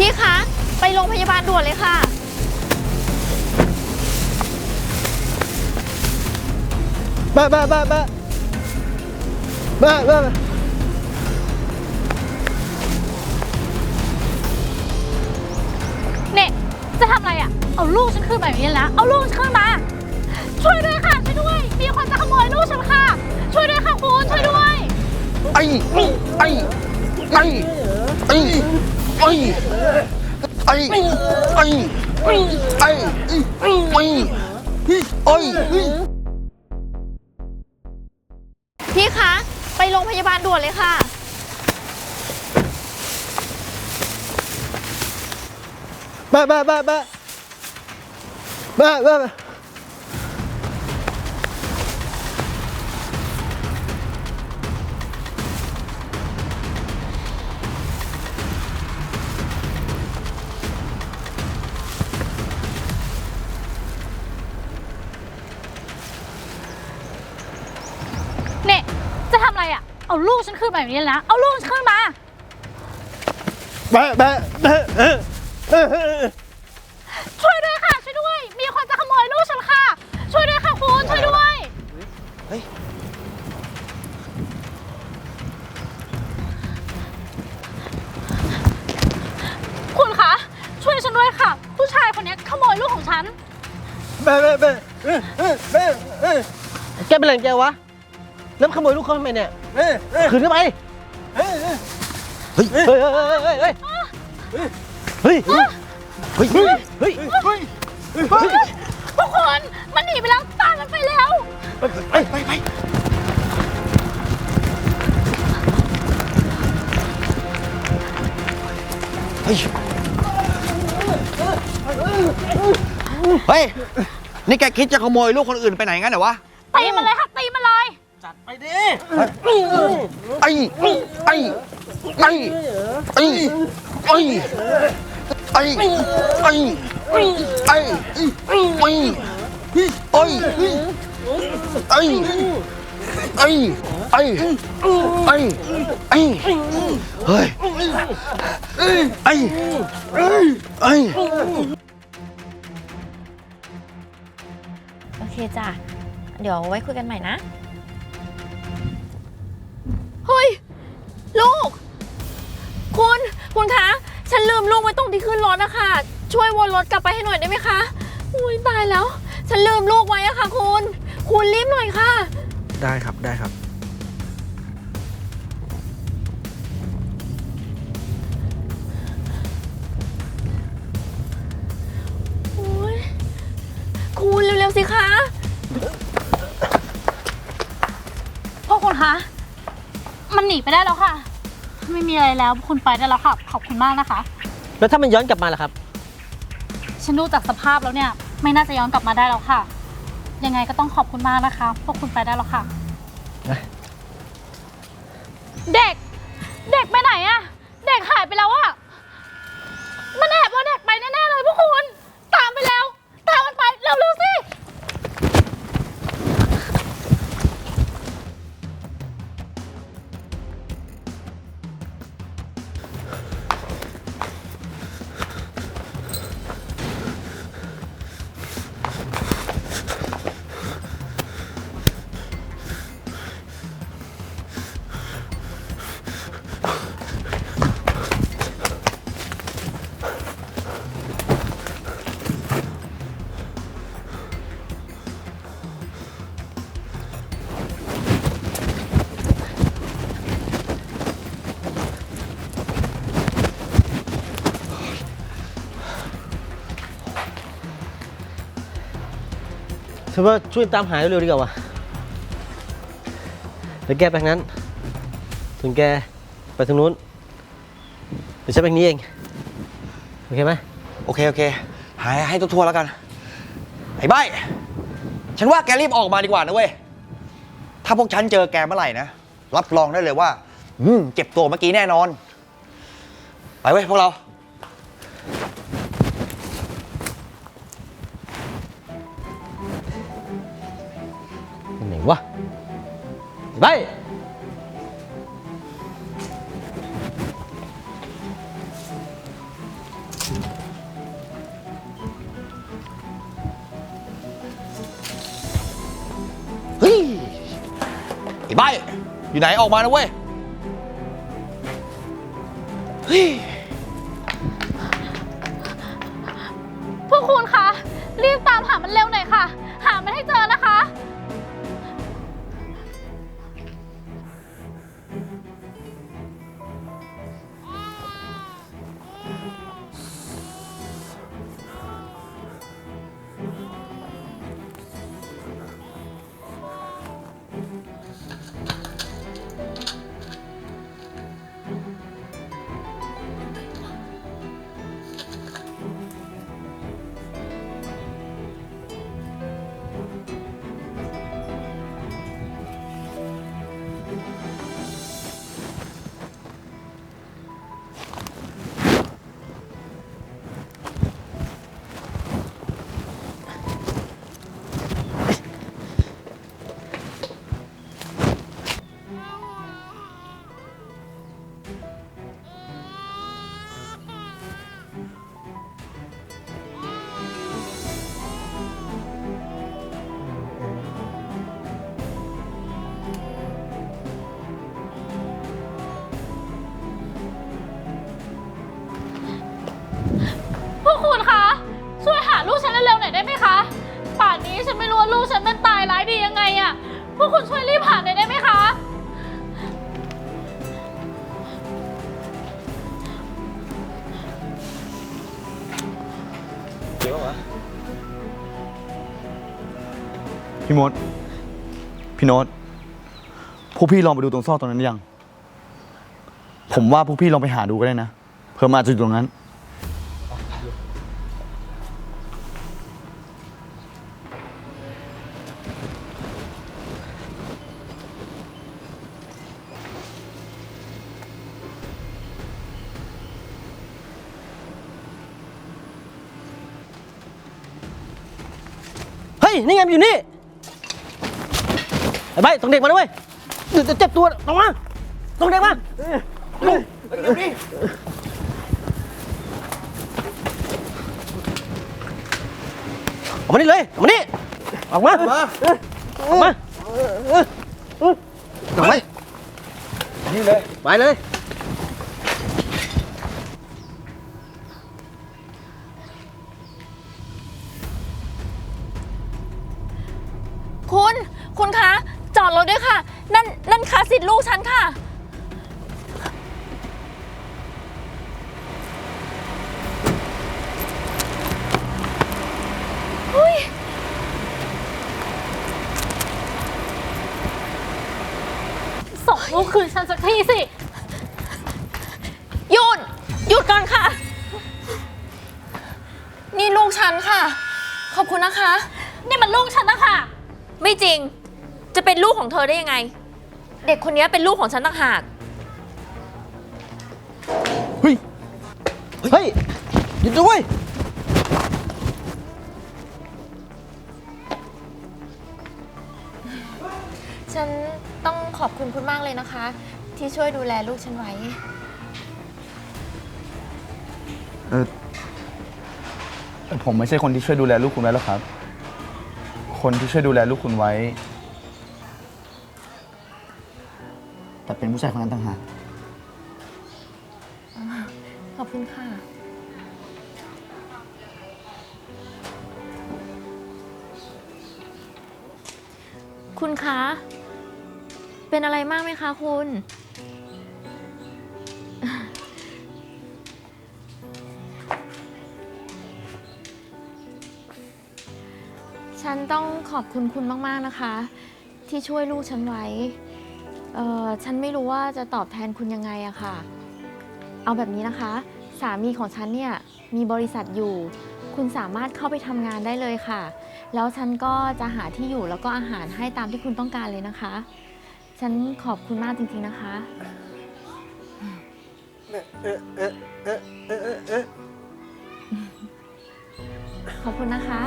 พี่คะ ไปโรงพยาบาลด่วนเลยค่ะ บ้าบ้าบ้าบ้าบ้าบ้าเนี่ย จะทำอะไรอะ เอาลูกฉันขึ้นแบบนี้แล้ว เอาลูกฉันขึ้นมา ช่วยด้วยค่ะ ช่วยด้วย มีคนจะขโมยลูกฉันค่ะ ช่วยด้วยค่ะคุณ ช่วยด้วย ไอ้ ไอ้ ไอ้ ไอ้ พี่คะ ไปโรงพยาบาลด่วนเลยค่ะ บ้าบ้าบ้าบ้าบ้าบ้า เอาลูกฉันขึ้นมาแบบนี้นะ เอาลูกฉันขึ้นมา แบะแบแบะเออเออเออช่วยด้วยค่ะ ช่วยด้วย มีคนจะขโมยลูกฉันค่ะ ช่วยด้วยค่ะคุณ ช่วยด้วย เฮ้ยคุณคะ ช่วยฉันด้วยค่ะ ผู้ชายคนนี้ขโมยลูกของฉัน แบะแบะแบะเออเอแบะเออแกเป็นอะไรงแกวะ แล้วขโมยลูกเขาทำไมเนี่ย เฮ้ยเฮ้ยขืนทำไมเฮ้ยเฮ้ยเฮ้ย เฮ้ย เฮ้ย เฮ้ย เฮ้ย เฮ้ย เฮ้ย เฮ้ย เฮ้ย ทุกคน มันหนีไปแล้วตามมันไปแล้ว ไปไปไปเฮ้ย เฮ้ย นี่แกคิดจะขโมยลูกคนอื่นไปไหนงั้นเหรอวะ ตีมันเลยค่ะตีมัน สัตว์ไปดิไอ้ไอ้ไอ้ไอ้ไอ้ไอ้ไอ้ไอ้ไอ้ไอ้ไอ้ไอ้ไอ้ไอ้ไอ้ไอ้เฮ้ยไอ้ไอ้โอเคจ้ะ เดี๋ยวไว้คุยกันใหม่นะ เฮ้ย ลูก คุณ คุณคะ ฉันลืมลูกไว้ตรงที่ขึ้นรถนะคะช่วยวนรถกลับไปให้หน่อยได้ไหมคะอุ้ยตายแล้ว ฉันลืมลูกไว้อะค่ะ คุณ คุณรีบหน่อยค่ะ ได้ครับได้ครับ โอ้ยคุณเร็วๆสิคะพวกคุณคะ มันหนีไปได้แล้วค่ะ ไม่มีอะไรแล้วคุณไปได้แล้วค่ะ ขอบคุณมากนะคะ แล้วถ้ามันย้อนกลับมาล่ะครับ ฉันดูจากสภาพแล้วเนี่ย ไม่น่าจะย้อนกลับมาได้แล้วค่ะ ยังไงก็ต้องขอบคุณมากนะคะ พวกคุณไปได้แล้วค่ะนะเด็ก ฉันว่าช่วยตามหาเร็วๆดีกว่าวะเดี๋ยวแกไปทางนั้นส่วนแกไปทางนู้น เดี๋ยวฉันไปทางนี้เอง โอเคไหมโอเค โอเค หายให้ทั่วๆแล้วกัน ไอ้ใบฉันว่าแกรีบออกมาดีกว่านะเว้ย ถ้าพวกฉันเจอแกเมื่อไหร่นะ รับรองได้เลยว่า อืมเจ็บตัวเมื่อกี้แน่นอน ไปเว้ยพวกเรา ไปเฮ้ย ไอ้ใบอยู่ไหนออกมานะเว้ย เฮ้ย พวกคุณคะรีบตามหามันเร็วหน่อยค่ะ หามันให้เจอนะคะ พวกคุณช่วยรีบหาหน่อยได้ไหมคะพี่มด พี่โน้ตพวกพี่ลองไปดูตรงซอกตรงนั้นหรือยัง ผมว่าพวกพี่ลองไปหาดูก็ได้นะ เพิ่มนอาจจะอยู่ตรงนั้น ฮ้ย นี่ไงมันอยู่นี่ ไอ้ใบต้องเด็กมาด้วยเดี๋ยวจะเจ็บตัวต้องมาต้องเด็กมาออกมานี่เลยออกมานี่ออกมาออกมาออกมานี่เลยไปเลย คุณคะ จอดรถด้วยค่ะ นั่นนั่นคาสิทธิ์ลูกฉันค่ะ ส่งลูกคืนฉันสักทีสิ หยุด หยุดก่อนค่ะ นี่ลูกฉันค่ะ ขอบคุณนะคะ นี่มันลูกฉันนะคะ ไม่จริง จะเป็นลูกของเธอได้ยังไง เด็กคนนี้เป็นลูกของฉันต่างหาก เฮ้ย เฮ้ยหยุดด้วยฉันต้องขอบคุณคุณมากเลยนะคะ ที่ช่วยดูแลลูกฉันไว้ เออผมไม่ใช่คนที่ช่วยดูแลลูกคุณไว้แล้วครับ คนที่ช่วยดูแลลูกคุณไว้ แต่ เป็นผู้ชายคนนั้นต่างหากขอบคุณค่ะ คุณคะ เป็นอะไรมากไหมคะคุณ ฉันต้องขอบคุณคุณมาก ๆ นะคะ ที่ช่วยลูกฉันไว้ เอ่อฉันไม่รู้ว่าจะตอบแทนคุณยังไงอะค่ะ เอาแบบนี้นะคะ สามีของฉันเนี่ยมีบริษัทอยู่ คุณสามารถเข้าไปทำงานได้เลยค่ะ แล้วฉันก็จะหาที่อยู่แล้วก็อาหารให้ตามที่คุณต้องการเลยนะคะ ฉันขอบคุณมากจริงๆนะคะขอบคุณนะคะ